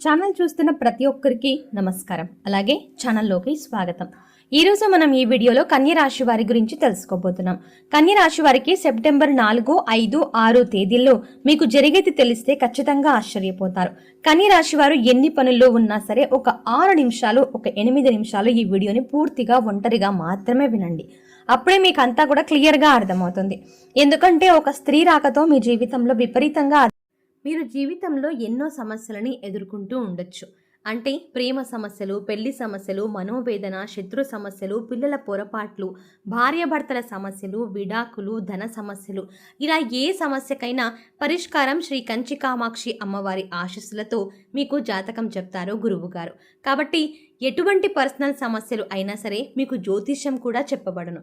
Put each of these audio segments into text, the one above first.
Channel చూస్తున్న ప్రతి ఒక్కరికి నమస్కారం. అలాగే ఛానల్లోకి స్వాగతం. ఈరోజు మనం ఈ వీడియోలో కన్య రాశి వారి గురించి తెలుసుకోబోతున్నాం. కన్య రాశి వారికి సెప్టెంబర్ నాలుగు ఐదు ఆరు తేదీల్లో మీకు జరిగేది తెలిస్తే ఖచ్చితంగా ఆశ్చర్యపోతారు. కన్య రాశి వారు ఎన్ని పనుల్లో ఉన్నా సరే ఒక ఆరు నిమిషాలు ఒక ఎనిమిది నిమిషాలు ఈ వీడియోని పూర్తిగా ఒంటరిగా మాత్రమే వినండి. అప్పుడే మీకు అంతా కూడా క్లియర్గా అర్థమవుతుంది. ఎందుకంటే ఒక స్త్రీ రాకతో మీ జీవితంలో విపరీతంగా మీరు జీవితంలో ఎన్నో సమస్యలని ఎదుర్కొంటూ ఉండొచ్చు. అంటే ప్రేమ సమస్యలు పెళ్ళి సమస్యలు మనోవేదన శత్రు సమస్యలు పిల్లల పొరపాట్లు భార్యాభర్తల సమస్యలు విడాకులు ధన సమస్యలు. ఇలా ఏ సమస్యకైనా పరిష్కారం శ్రీ కంచి కామాక్షి అమ్మవారి ఆశస్సులతో మీకు జాతకం చెప్తారు గురువుగారు. కాబట్టి ఎటువంటి పర్సనల్ సమస్యలు అయినా సరే మీకు జ్యోతిష్యం కూడా చెప్పబడను.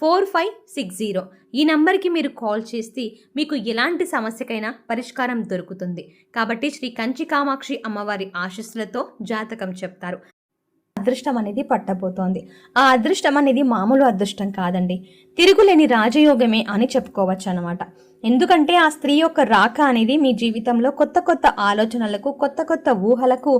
four five six zero. ఈ నంబర్కి మీరు కాల్ చేస్తే మీకు ఎలాంటి సమస్యకైనా పరిష్కారం దొరుకుతుంది. కాబట్టి శ్రీ కంచి కామాక్షి అమ్మవారి ఆశస్సులతో జాతకం చెప్తారు. అదృష్టం అనేది పట్టబోతోంది. ఆ అదృష్టం అనేది మామూలు అదృష్టం కాదండి. తిరుగులేని రాజయోగమే అని చెప్పుకోవచ్చు అనమాట ఎందుకంటే ఆ స్త్రీ యొక్క రాక అనేది మీ జీవితంలో కొత్త కొత్త ఆలోచనలకు కొత్త కొత్త ఊహలకు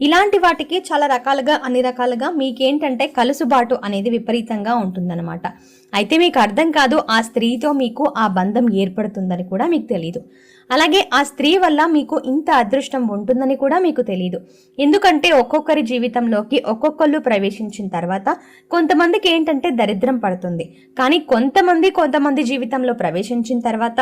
ఇలాంటి వాటికి చాలా రకాలుగా అన్ని రకాలుగా మీకేంటంటే కలుసుబాటు అనేది విపరీతంగా ఉంటుందన్నమాట. అయితే మీకు అర్థం కాదు ఆ స్త్రీతో మీకు ఆ బంధం ఏర్పడుతుందని కూడా మీకు తెలియదు అలాగే ఆ స్త్రీ వల్ల మీకు ఇంత అదృష్టం ఉంటుందని కూడా మీకు తెలియదు ఎందుకంటే ఒక్కొక్కరి జీవితంలోకి ఒక్కొక్కళ్ళు ప్రవేశించిన తర్వాత కొంతమందికి ఏంటంటే దరిద్రం పడుతుంది. కానీ కొంతమంది కొంతమంది జీవితంలో ప్రవేశించిన తర్వాత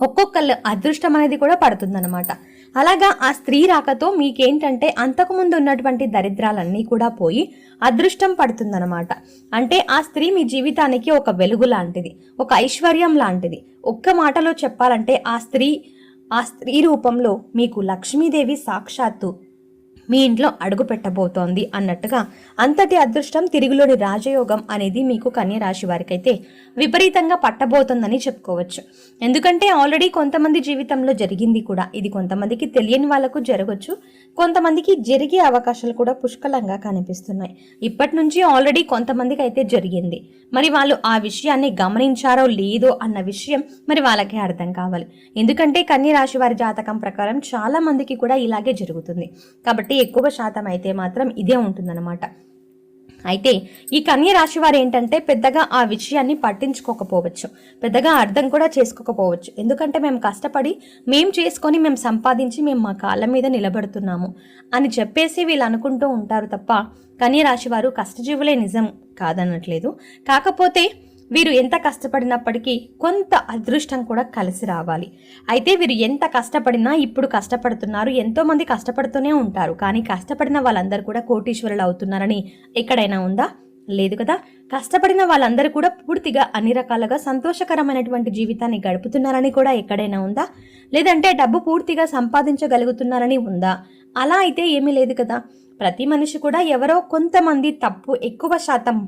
ఒక్కొక్కళ్ళు అదృష్టం అనేది కూడా పడుతుందన్నమాట. అలాగా ఆ స్త్రీ రాకతో మీకేంటంటే అంతకుముందు ఉన్నటువంటి దరిద్రాలన్నీ కూడా పోయి అదృష్టం పడుతుందన్నమాట. అంటే ఆ స్త్రీ మీ జీవితానికి ఒక వెలుగు లాంటిది ఒక ఐశ్వర్యం లాంటిది. ఒక్క మాటలో చెప్పాలంటే ఆ స్త్రీ ఆ స్త్రీ రూపంలో మీకు లక్ష్మీదేవి సాక్షాత్తు మీ ఇంట్లో అడుగు పెట్టబోతోంది అన్నట్టుగా అంతటి అదృష్టం తిరుగులోని రాజయోగం అనేది మీకు కన్యరాశి వారికైతే విపరీతంగా పట్టబోతోందని చెప్పుకోవచ్చు. ఎందుకంటే ఆల్రెడీ కొంతమంది జీవితంలో జరిగింది కూడా. ఇది కొంతమందికి తెలియని వాళ్ళకు జరగవచ్చు కొంతమందికి జరిగే అవకాశాలు కూడా పుష్కలంగా కనిపిస్తున్నాయి. ఇప్పటి నుంచి ఆల్రెడీ కొంతమందికి అయితే జరిగింది. మరి వాళ్ళు ఆ విషయాన్ని గమనించారో లేదో అన్న విషయం మరి వాళ్ళకే అర్థం కావాలి. ఎందుకంటే కన్య రాశి వారి జాతకం ప్రకారం చాలా మందికి కూడా ఇలాగే జరుగుతుంది. కాబట్టి ఎక్కువ శాతం అయితే మాత్రం ఇదే ఉంటుందన్నమాట. అయితే ఈ కన్య రాశి వారు ఏంటంటే పెద్దగా ఆ విషయాన్ని పట్టించుకోకపోవచ్చు. పెద్దగా అర్థం కూడా చేసుకోకపోవచ్చు. ఎందుకంటే మేము కష్టపడి మేము చేసుకొని మేము సంపాదించి మేము మా కాళ్ళ మీద నిలబడుతున్నాము అని చెప్పేసి వీళ్ళు అనుకుంటూ ఉంటారు తప్ప కన్య రాశి వారు కష్టజీవులే నిజం కాదనట్లేదు. కాకపోతే వీరు ఎంత కష్టపడినప్పటికీ కొంత అదృష్టం కూడా కలిసి రావాలి. అయితే వీరు ఎంత కష్టపడినా ఇప్పుడు కష్టపడుతున్నారు ఎంతోమంది కష్టపడుతూనే ఉంటారు. కానీ కష్టపడిన వాళ్ళందరూ కూడా కోటీశ్వరులు అవుతున్నారని ఎక్కడైనా ఉందా? లేదు కదా? కష్టపడిన వాళ్ళందరూ కూడా పూర్తిగా అన్ని రకాలుగా సంతోషకరమైనటువంటి జీవితాన్ని గడుపుతున్నారని కూడా ఎక్కడైనా ఉందా? లేదంటే డబ్బు పూర్తిగా సంపాదించగలుగుతున్నారని ఉందా? అలా అయితే ఏమీ లేదు కదా. ప్రతి మనిషి కూడా ఎవరో కొంతమంది తప్పు ఎక్కువ శాతం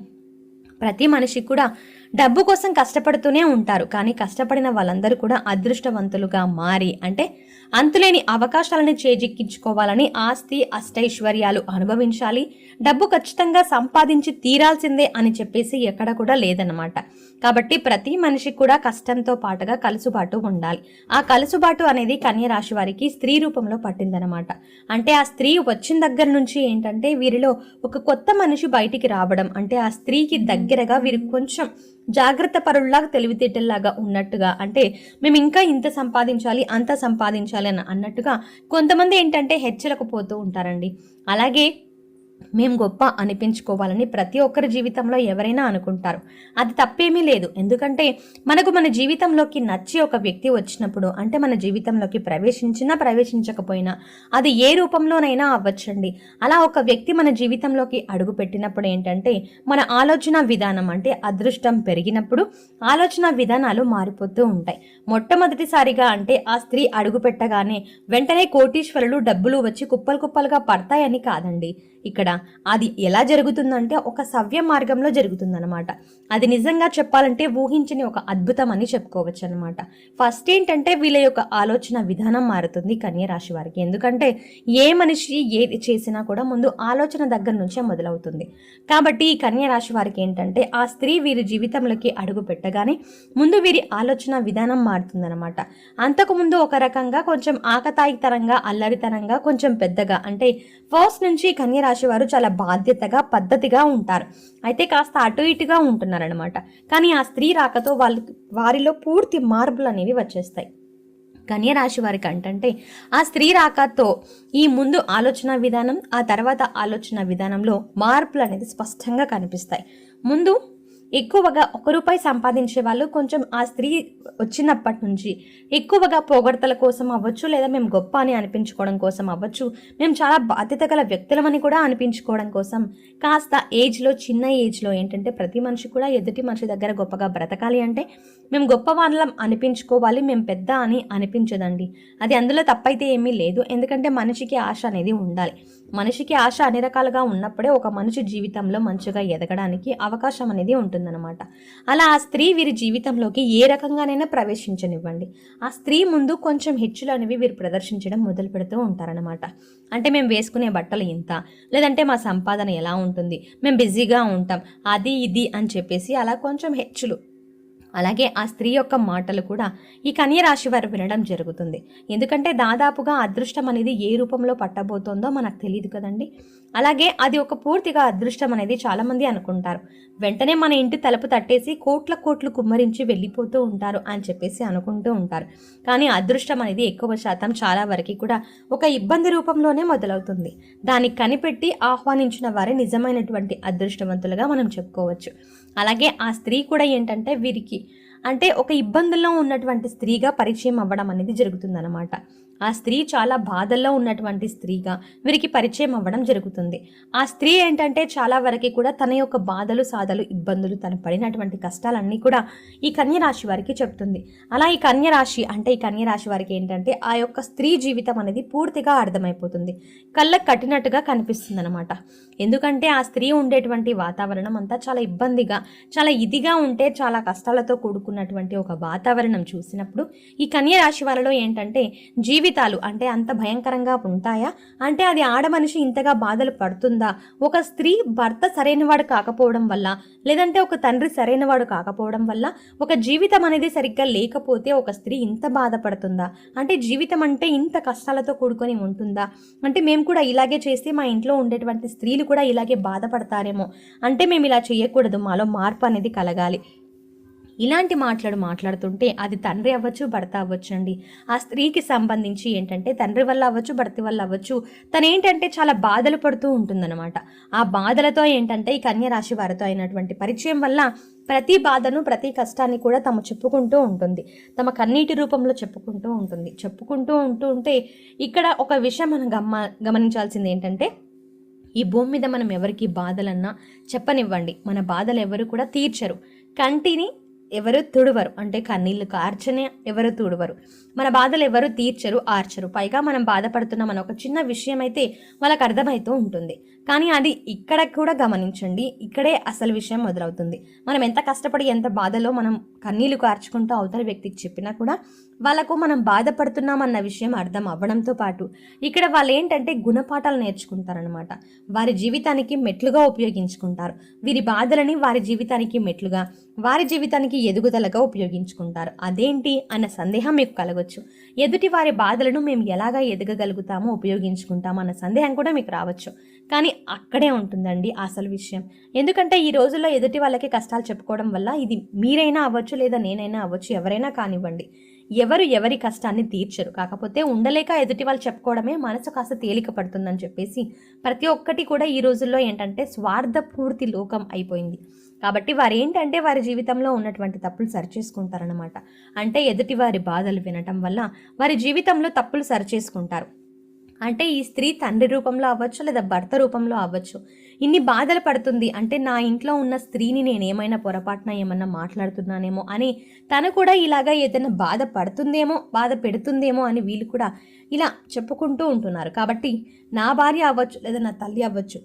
ప్రతి మనిషి కూడా డబ్బు కోసం కష్టపడుతూనే ఉంటారు. కానీ కష్టపడిన వాళ్ళందరూ కూడా అదృష్టవంతులుగా మారి అంటే అంతులేని అవకాశాలను చేజిక్కించుకోవాలని ఆస్తి అష్టైశ్వర్యాలు అనుభవించాలి. డబ్బు ఖచ్చితంగా సంపాదించి తీరాల్సిందే అని చెప్పేసి ఎక్కడ కూడా లేదన్నమాట. కాబట్టి ప్రతి మనిషి కూడా కష్టంతో పాటుగా కలుసుబాటు ఉండాలి. ఆ కలుసుబాటు అనేది కన్య రాశి వారికి స్త్రీ రూపంలో పట్టిందనమాట అంటే ఆ స్త్రీ వచ్చిన దగ్గర నుంచి ఏంటంటే వీరిలో ఒక కొత్త మనిషి బయటికి రావడం అంటే ఆ స్త్రీకి దగ్గరగా వీరు కొంచెం జాగ్రత్త పరుల్లాగా తెలివితేటల్లాగా ఉన్నట్టుగా అంటే మేము ఇంకా ఇంత సంపాదించాలి అంత సంపాదించాలి అని అన్నట్టుగా కొంతమంది ఏంటంటే హెచ్చలకు పోతూ ఉంటారండి. అలాగే మేము గొప్ప అనిపించుకోవాలని ప్రతి ఒక్కరి జీవితంలో ఎవరైనా అనుకుంటారు. అది తప్పేమీ లేదు. ఎందుకంటే మనకు మన జీవితంలోకి నచ్చి ఒక వ్యక్తి వచ్చినప్పుడు అంటే మన జీవితంలోకి ప్రవేశించినా ప్రవేశించకపోయినా అది ఏ రూపంలోనైనా అవ్వచ్చండి. అలా ఒక వ్యక్తి మన జీవితంలోకి అడుగు పెట్టినప్పుడు ఏంటంటే మన ఆలోచన విధానం అంటే అదృష్టం పెరిగినప్పుడు ఆలోచన విధానాలు మారిపోతూ ఉంటాయి. మొట్టమొదటిసారిగా అంటే ఆ స్త్రీ అడుగు పెట్టగానే వెంటనే కోటీశ్వరులు డబ్బులు వచ్చి కుప్పలు కుప్పలుగా పడతాయని కాదండి. ఇక్కడ అది ఎలా జరుగుతుందంటే ఒక సవ్య మార్గంలో జరుగుతుందన్నమాట. అది నిజంగా చెప్పాలంటే ఊహించని ఒక అద్భుతం అని చెప్పుకోవచ్చు అనమాట ఫస్ట్ ఏంటంటే వీళ్ళ యొక్క ఆలోచన విధానం మారుతుంది కన్య రాశి వారికి. ఎందుకంటే ఏ మనిషి ఏది చేసినా కూడా ముందు ఆలోచన దగ్గర నుంచే మొదలవుతుంది. కాబట్టి ఈ కన్య రాశి వారికి ఏంటంటే ఆ స్త్రీ వీరి జీవితంలోకి అడుగు పెట్టగానే ముందు వీరి ఆలోచన విధానం మారుతుందన్నమాట. అంతకుముందు ఒక రకంగా కొంచెం ఆకతాయితనంగా అల్లరితనంగా కొంచెం పెద్దగా అంటే ఫస్ట్ నుంచి కన్య రాశి వారు చాలా బాధ్యతగా పద్ధతిగా ఉంటారు. అయితే కాస్త అటు ఇటుగా ఉంటున్నారనమాట కానీ ఆ స్త్రీ రాకతో వాళ్ళకి వారిలో పూర్తి మార్పులు అనేవి వచ్చేస్తాయి. కన్యరాశి వారికి అంటే ఆ స్త్రీ రాకతో ఈ ముందు ఆలోచన విధానం ఆ తర్వాత ఆలోచన విధానంలో మార్పులు అనేది స్పష్టంగా కనిపిస్తాయి. ముందు ఎక్కువగా ఒక రూపాయి సంపాదించే వాళ్ళు కొంచెం ఆ స్త్రీ వచ్చినప్పటి నుంచి ఎక్కువగా పోగొడతల కోసం అవ్వచ్చు లేదా మేము గొప్ప అని అనిపించుకోవడం కోసం అవ్వచ్చు మేము చాలా బాధ్యత గల వ్యక్తులమని కూడా అనిపించుకోవడం కోసం. కాస్త ఏజ్లో చిన్న ఏజ్లో ఏంటంటే ప్రతి మనిషి కూడా ఎదుటి మనిషి దగ్గర గొప్పగా బ్రతకాలి అంటే మేము గొప్ప వాళ్ళం అనిపించుకోవాలి మేము పెద్ద అని అనిపించదండి. అది అందులో తప్పైతే ఏమీ లేదు. ఎందుకంటే మనిషికి ఆశ అనేది ఉండాలి. మనిషికి ఆశ అన్ని రకాలుగా ఉన్నప్పుడే ఒక మనిషి జీవితంలో మంచిగా ఎదగడానికి అవకాశం అనేది ఉంటుంది. ఉంటుందన్నమాట అలా ఆ స్త్రీ వీరి జీవితంలోకి ఏ రకంగానైనా ప్రవేశించనివ్వండి. ఆ స్త్రీ ముందు కొంచెం హెచ్చులు అనేవి వీరు ప్రదర్శించడం మొదలు పెడుతూ ఉంటారనమాట. అంటే మేము వేసుకునే బట్టలు ఇంత లేదంటే మా సంపాదన ఎలా ఉంటుంది మేము బిజీగా ఉంటాం అది ఇది అని చెప్పేసి అలా కొంచెం హెచ్చులు అలాగే ఆ స్త్రీ యొక్క మాటలు కూడా ఈ కన్యరాశి వారు వినడం జరుగుతుంది. ఎందుకంటే దాదాపుగా అదృష్టం అనేది ఏ రూపంలో పట్టబోతోందో మనకు తెలియదు కదండి. అలాగే అది ఒక పూర్తిగా అదృష్టం అనేది చాలామంది అనుకుంటారు. వెంటనే మన ఇంటి తలుపు తట్టేసి కోట్ల కోట్లు కుమ్మరించి వెళ్ళిపోతూ ఉంటారు అని చెప్పేసి అనుకుంటూ ఉంటారు. కానీ అదృష్టం అనేది ఎక్కువ శాతం చాలా వరకు కూడా ఒక ఇబ్బంది రూపంలోనే మొదలవుతుంది. దాన్ని కనిపెట్టి ఆహ్వానించిన వారే నిజమైనటువంటి అదృష్టవంతులుగా మనం చెప్పుకోవచ్చు. అలాగే ఆ స్త్రీ కూడా ఏంటంటే వీరికి అంటే ఒక ఇబ్బందుల్లో ఉన్నటువంటి స్త్రీగా పరిచయం అవ్వడం అనేది జరుగుతుందన్నమాట. ఆ స్త్రీ చాలా బాధల్లో ఉన్నటువంటి స్త్రీగా వీరికి పరిచయం అవ్వడం జరుగుతుంది. ఆ స్త్రీ ఏంటంటే చాలా వరకు కూడా తన యొక్క బాధలు సాధలు ఇబ్బందులు తను పడినటువంటి కష్టాలన్నీ కూడా ఈ కన్య రాశి వారికి చెప్తుంది. అలా ఈ కన్య రాశి అంటే ఈ కన్య రాశి వారికి ఏంటంటే ఆ యొక్క స్త్రీ జీవితం అనేది పూర్తిగా అర్థమైపోతుంది. కళ్ళకు కట్టినట్టుగా కనిపిస్తుంది అనమాట ఎందుకంటే ఆ స్త్రీ ఉండేటువంటి వాతావరణం అంతా చాలా ఇబ్బందిగా చాలా ఇదిగా ఉంటే చాలా కష్టాలతో కూడుకున్నటువంటి ఒక వాతావరణం చూసినప్పుడు ఈ కన్య రాశి వారిలో ఏంటంటే జీవితాలు అంటే అంత భయంకరంగా ఉంటాయా? అంటే అది ఆడ మనిషి ఇంతగా బాధలు పడుతుందా? ఒక స్త్రీ భర్త సరైనవాడు కాకపోవడం వల్ల లేదంటే ఒక తండ్రి సరైనవాడు కాకపోవడం వల్ల ఒక జీవితం అనేది సరిగ్గా లేకపోతే ఒక స్త్రీ ఇంత బాధపడుతుందా? అంటే జీవితం అంటే ఇంత కష్టాలతో కూడుకొని ఉంటుందా? అంటే మేము కూడా ఇలాగే చేస్తే మా ఇంట్లో ఉండేటువంటి స్త్రీలు కూడా ఇలాగే బాధపడతారేమో. అంటే మేము ఇలా చేయకూడదు. మాలో మార్పు అనేది కలగాలి. ఇలాంటి మాట్లాడు మాట్లాడుతుంటే అది తండ్రి అవ్వచ్చు భర్త అవ్వచ్చు అండి ఆ స్త్రీకి సంబంధించి ఏంటంటే తండ్రి వల్ల అవ్వచ్చు భర్త వల్ల అవ్వచ్చు తను ఏంటంటే చాలా బాధలు పడుతూ ఉంటుందన్నమాట. ఆ బాధలతో ఏంటంటే ఈ కన్య రాశి వారితో అయినటువంటి పరిచయం వల్ల ప్రతి బాధను ప్రతి కష్టాన్ని కూడా తమ చెప్పుకుంటూ ఉంటుంది. తమ కన్నీటి రూపంలో చెప్పుకుంటూ ఉంటుంది. చెప్పుకుంటూ ఉంటూ ఉంటే ఇక్కడ ఒక విషయం మనం గమ గమనించాల్సింది ఏంటంటే ఈ భూమి మీద మనం ఎవరికి బాధలన్నా చెప్పనివ్వండి. మన బాధలు ఎవరు కూడా తీర్చరు. కంటిని ఎవరు తుడవరు. అంటే కన్నీళ్ళు కార్చనే ఎవరు తుడవరు. మన బాధలు ఎవరు తీర్చరు ఆర్చరు. పైగా మనం బాధపడుతున్నాం మన ఒక చిన్న విషయం అయితే వాళ్ళకి అర్థమవుతూ ఉంటుంది. కానీ అది ఇక్కడ కూడా గమనించండి. ఇక్కడే అసలు విషయం మొదలవుతుంది. మనం ఎంత కష్టపడి ఎంత బాధలో మనం కన్నీళ్ళు కార్చుకుంటూ అవతల వ్యక్తికి చెప్పినా కూడా వాళ్ళకు మనం బాధపడుతున్నాం అన్న విషయం అర్థం అవ్వడంతో పాటు ఇక్కడ వాళ్ళు ఏంటంటే గుణపాఠాలు నేర్చుకుంటారనమాట వారి జీవితానికి మెట్లుగా ఉపయోగించుకుంటారు. వీరి బాధలని వారి జీవితానికి మెట్లుగా వారి జీవితానికి ఎదుగుదలగా ఉపయోగించుకుంటారు. అదేంటి అన్న సందేహం మీకు కలగొచ్చు ఎదుటి వారి బాధలను మేము ఎలాగా ఎదగగలుగుతామో ఉపయోగించుకుంటామో అన్న సందేహం కూడా మీకు రావచ్చు. కానీ అక్కడే ఉంటుందండి అసలు విషయం. ఎందుకంటే ఈ రోజుల్లో ఎదుటి వాళ్ళకి కష్టాలు చెప్పుకోవడం వల్ల ఇది మీరైనా అవ్వచ్చు లేదా నేనైనా అవ్వచ్చు ఎవరైనా కానివ్వండి. ఎవరు ఎవరి కష్టాన్ని తీర్చరు. కాకపోతే ఉండలేక ఎదుటి వాళ్ళు చెప్పుకోవడమే మనసు కాస్త తేలిక పడుతుందని చెప్పేసి ప్రతి ఒక్కటి కూడా ఈ రోజుల్లో ఏంటంటే స్వార్థపూర్తి లోకం అయిపోయింది. కాబట్టి వారు ఏంటంటే వారి జీవితంలో ఉన్నటువంటి తప్పులు సరిచేసుకుంటారనమాట అంటే ఎదుటి వారి బాధలు వినటం వల్ల వారి జీవితంలో తప్పులు సరిచేసుకుంటారు. అంటే ఈ స్త్రీ తండ్రి రూపంలో అవ్వచ్చు లేదా భర్త రూపంలో అవ్వచ్చు. ఇన్ని బాధలు పడుతుంది. అంటే నా ఇంట్లో ఉన్న స్త్రీని నేను ఏమైనా పొరపాటున ఏమన్నా మాట్లాడుతున్నానేమో అని తను కూడా ఇలాగా ఏదైనా బాధ పడుతుందేమో బాధ పెడుతుందేమో అని వీళ్ళు కూడా ఇలా చెప్పుకుంటూ ఉంటున్నారు. కాబట్టి నా భార్య అవ్వచ్చు లేదా నా తల్లి అవ్వచ్చు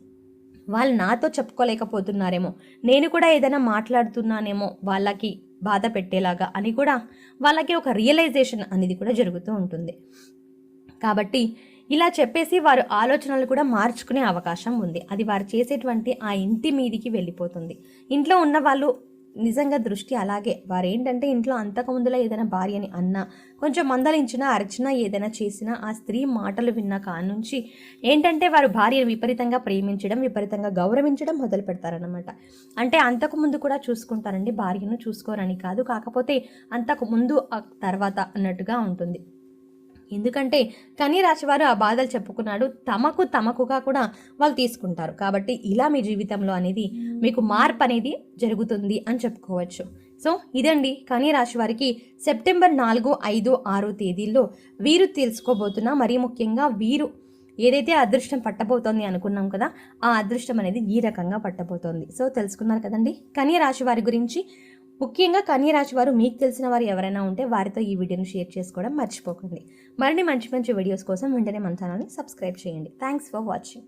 వాళ్ళు నాతో చెప్పుకోలేకపోతున్నారేమో నేను కూడా ఏదైనా మాట్లాడుతున్నానేమో వాళ్ళకి బాధ పెట్టేలాగా అని కూడా వాళ్ళకి ఒక రియలైజేషన్ అనేది కూడా జరుగుతూ ఉంటుంది. కాబట్టి ఇలా చెప్పేసి వారు ఆలోచనలు కూడా మార్చుకునే అవకాశం ఉంది. అది వారు చేసేటువంటి ఆ ఇంటి మీదికి వెళ్ళిపోతుంది. ఇంట్లో ఉన్న వాళ్ళు నిజంగా దృష్టి అలాగే. వారు ఏంటంటే ఇంట్లో అంతకుముందులో ఏదైనా భార్యని అన్నా కొంచెం మందలించినా అరిచినా ఏదైనా చేసినా ఆ స్త్రీ మాటలు విన్న కానుంచి ఏంటంటే వారు భార్యను విపరీతంగా ప్రేమించడం విపరీతంగా గౌరవించడం మొదలు పెడతారనమాట అంటే అంతకు ముందు కూడా చూసుకుంటారండి. భార్యను చూసుకోరని కాదు. కాకపోతే అంతకు ముందు ఆ తర్వాత అన్నట్టుగా ఉంటుంది. ఎందుకంటే కన్య వారు ఆ బాధలు చెప్పుకున్నాడు. తమకు తమకుగా కూడా వాళ్ళు తీసుకుంటారు. కాబట్టి ఇలా మీ జీవితంలో అనేది మీకు మార్పు అనేది జరుగుతుంది అని చెప్పుకోవచ్చు. సో ఇదండి కన్య రాశి వారికి సెప్టెంబర్ నాలుగు ఐదు ఆరు తేదీల్లో వీరు తెలుసుకోబోతున్న మరీ ముఖ్యంగా వీరు ఏదైతే అదృష్టం పట్టబోతోంది అనుకున్నాం కదా ఆ అదృష్టం అనేది ఈ రకంగా పట్టబోతోంది. సో తెలుసుకున్నారు కదండి? కన్య రాశి వారి గురించి ముఖ్యంగా కన్యరాశి వారు మీకు తెలిసిన వారు ఎవరైనా ఉంటే వారితో ఈ వీడియోను షేర్ చేసుకోవడం మర్చిపోకండి. మరిన్ని మంచి మంచి వీడియోస్ కోసం వెంటనే మన ఛానల్ని సబ్స్క్రైబ్ చేయండి. Thanks for watching